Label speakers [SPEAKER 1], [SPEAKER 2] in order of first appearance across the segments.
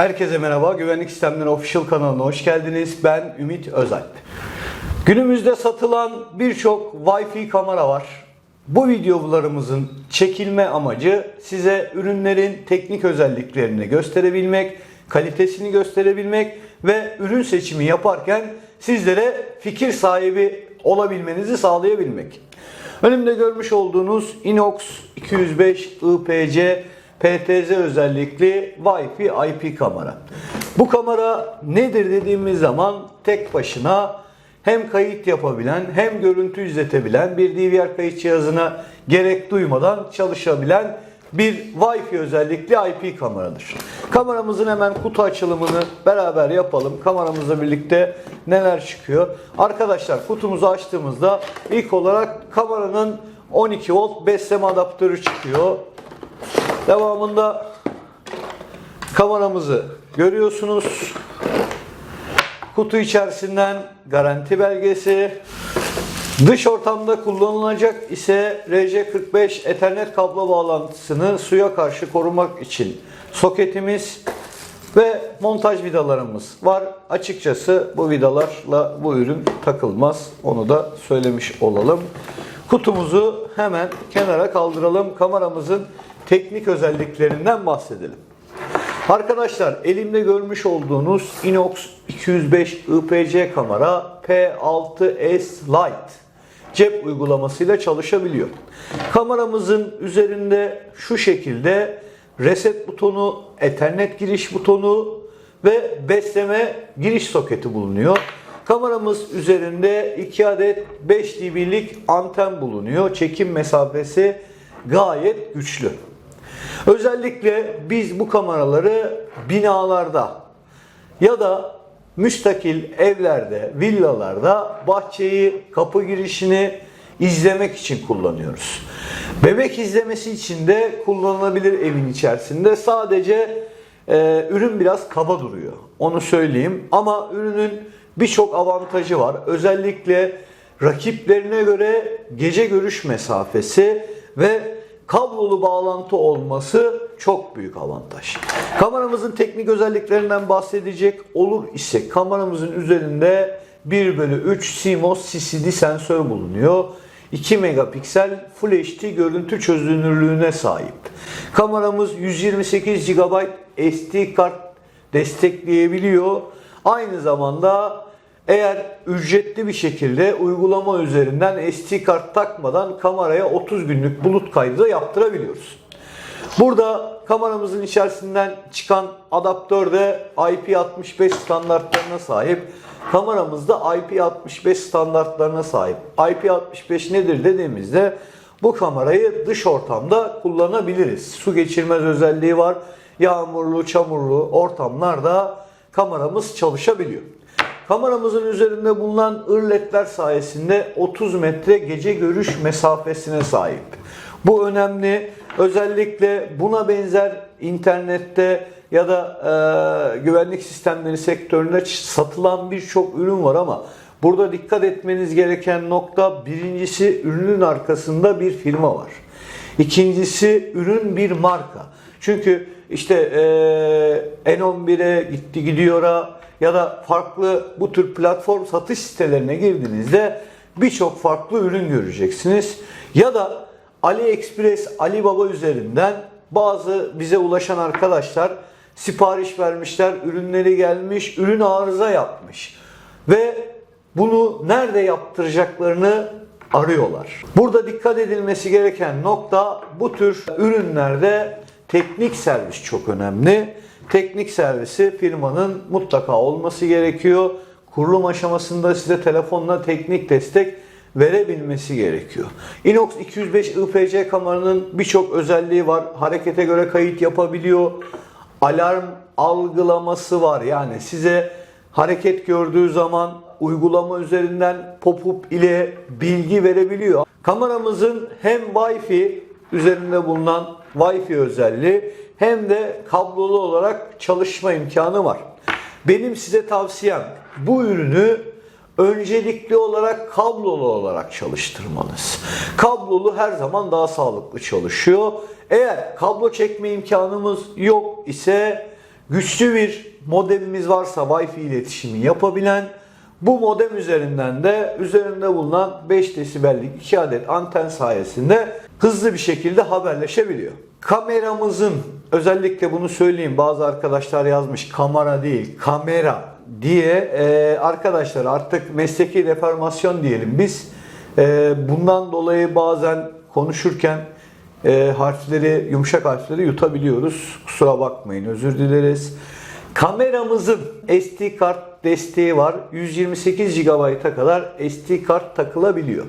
[SPEAKER 1] Herkese merhaba. Güvenlik Sistemleri Official kanalına hoş geldiniz. Ben Ümit Özalp. Günümüzde satılan birçok Wi-Fi kamera var. Bu videolarımızın çekilme amacı size ürünlerin teknik özelliklerini gösterebilmek, kalitesini gösterebilmek ve ürün seçimi yaparken sizlere fikir sahibi olabilmenizi sağlayabilmek. Önümde görmüş olduğunuz Inox 205 IPC PTZ özellikli Wi-Fi IP kamera. Bu kamera nedir dediğimiz zaman tek başına hem kayıt yapabilen hem görüntü izletebilen bir DVR kayıt cihazına gerek duymadan çalışabilen bir Wi-Fi özellikli IP kameradır. Kameramızın hemen kutu açılımını beraber yapalım. Kameramızla birlikte neler çıkıyor? Arkadaşlar kutumuzu açtığımızda ilk olarak kameranın 12 volt besleme adaptörü çıkıyor. Devamında kameramızı görüyorsunuz. Kutu içerisinden garanti belgesi. Dış ortamda kullanılacak ise RJ45 Ethernet kablo bağlantısını suya karşı korumak için soketimiz ve montaj vidalarımız var. Açıkçası bu vidalarla bu ürün takılmaz. Onu da söylemiş olalım. Kutumuzu hemen kenara kaldıralım. Kameramızın teknik özelliklerinden bahsedelim. Arkadaşlar elimde görmüş olduğunuz Inox 205 IPC kamera P6s Lite cep uygulamasıyla çalışabiliyor. Kameramızın üzerinde şu şekilde reset butonu, ethernet giriş butonu ve besleme giriş soketi bulunuyor. Kameramız üzerinde 2 adet 5 dB'lik anten bulunuyor. Çekim mesafesi gayet güçlü. Özellikle biz bu kameraları binalarda ya da müstakil evlerde, villalarda bahçeyi, kapı girişini izlemek için kullanıyoruz. Bebek izlemesi için de kullanılabilir evin içerisinde. Sadece e, ürün biraz kaba duruyor. Onu söyleyeyim. Ama ürünün birçok avantajı var. Özellikle rakiplerine göre gece görüş mesafesi ve kablolu bağlantı olması çok büyük avantaj. Kameramızın teknik özelliklerinden bahsedecek olur ise kameramızın üzerinde 1 bölü 3 CMOS CCD sensör bulunuyor. 2 megapiksel Full HD görüntü çözünürlüğüne sahip. Kameramız 128 GB SD kart destekleyebiliyor. Aynı zamanda eğer ücretli bir şekilde uygulama üzerinden SD kart takmadan kameraya 30 günlük bulut kaydı da yaptırabiliyoruz. Burada kameramızın içerisinden çıkan adaptör de IP65 standartlarına sahip. Kameramız da IP65 standartlarına sahip. IP65 nedir dediğimizde bu kamerayı dış ortamda kullanabiliriz. Su geçirmez özelliği var. Yağmurlu, çamurlu ortamlarda kameramız çalışabiliyor. Kameramızın üzerinde bulunan ırletler sayesinde 30 metre gece görüş mesafesine sahip. Bu önemli. Özellikle buna benzer internette ya da e, güvenlik sistemleri sektöründe satılan birçok ürün var ama burada dikkat etmeniz gereken nokta birincisi ürünün arkasında bir firma var. İkincisi ürün bir marka. Çünkü işte e, N11'e gitti gidiyor'a ya da farklı bu tür platform satış sitelerine girdiğinizde birçok farklı ürün göreceksiniz. Ya da AliExpress, Alibaba üzerinden bazı bize ulaşan arkadaşlar sipariş vermişler, ürünleri gelmiş, ürün arıza yapmış. Ve bunu nerede yaptıracaklarını arıyorlar. Burada dikkat edilmesi gereken nokta bu tür ürünlerde teknik servis çok önemli. Teknik servisi firmanın mutlaka olması gerekiyor. Kurulum aşamasında size telefonla teknik destek verebilmesi gerekiyor. Inox 205 IPC kameranın birçok özelliği var. Harekete göre kayıt yapabiliyor. Alarm algılaması var. Yani size hareket gördüğü zaman uygulama üzerinden pop-up ile bilgi verebiliyor. Kameramızın hem Wi-Fi üzerinde bulunan Wi-Fi özelliği hem de kablolu olarak çalışma imkanı var. Benim size tavsiyem bu ürünü öncelikli olarak kablolu olarak çalıştırmanız. Kablolu her zaman daha sağlıklı çalışıyor. Eğer kablo çekme imkanımız yok ise güçlü bir modemimiz varsa Wi-Fi iletişimi yapabilen bu modem üzerinden de üzerinde bulunan 5 desibellik 2 adet anten sayesinde hızlı bir şekilde haberleşebiliyor. Kameramızın özellikle bunu söyleyeyim bazı arkadaşlar yazmış kamera değil kamera diye Ee, arkadaşlar artık mesleki deformasyon diyelim biz Ee, bundan dolayı bazen konuşurken e, harfleri yumuşak harfleri yutabiliyoruz kusura bakmayın özür dileriz. Kameramızın SD kart desteği var. 128 GB'a kadar SD kart takılabiliyor.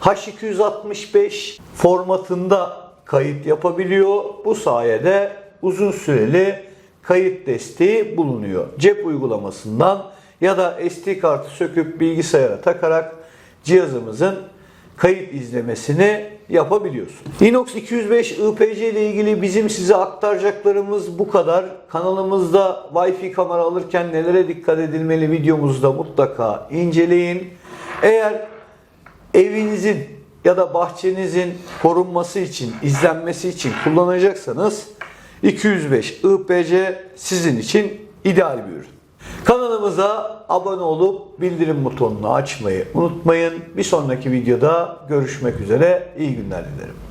[SPEAKER 1] H265 formatında kayıt yapabiliyor. Bu sayede uzun süreli kayıt desteği bulunuyor. Cep uygulamasından ya da SD kartı söküp bilgisayara takarak cihazımızın kayıt izlemesini yapabiliyorsun. Inox 205 IPC ile ilgili bizim size aktaracaklarımız bu kadar. Kanalımızda Wi-Fi kamera alırken nelere dikkat edilmeli videomuzda mutlaka inceleyin. Eğer evinizin ya da bahçenizin korunması için, izlenmesi için kullanacaksanız 205 IPC sizin için ideal bir ürün. Kanalımıza abone olup bildirim butonunu açmayı unutmayın. Bir sonraki videoda görüşmek üzere. İyi günler dilerim.